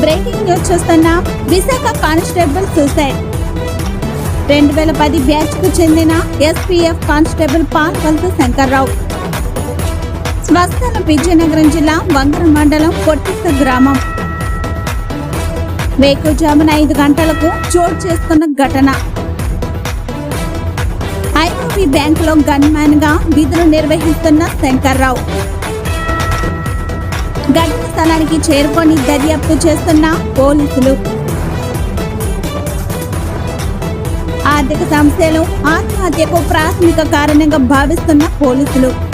Breaking news చూస్తున్న Visakha constable suicide రెండు వేల పది బ్యాచ్కు చెందిన ఎస్పీఎఫ్ కానిస్టేబుల్ పాల్వల్తు శంకర్రావు. స్వస్థలం విజయనగరం జిల్లా వంగర మండలం కొట్టిస గ్రామం. వేకుజామున ఐదు గంటలకు చోటు చేసుకున్న ఘటన. ఐఓబి బ్యాంకులో గన్మ్యాన్గా విధులు నిర్వహిస్తున్న శంకర్రావు. ఘటన స్థలానికి చేరుకొని దర్యాప్తు చేస్తున్న పోలీసులు. ఆర్థిక సమస్యలు ఆత్మహత్యకు ప్రాథమిక కారణంగా భావిస్తున్న పోలీసులు.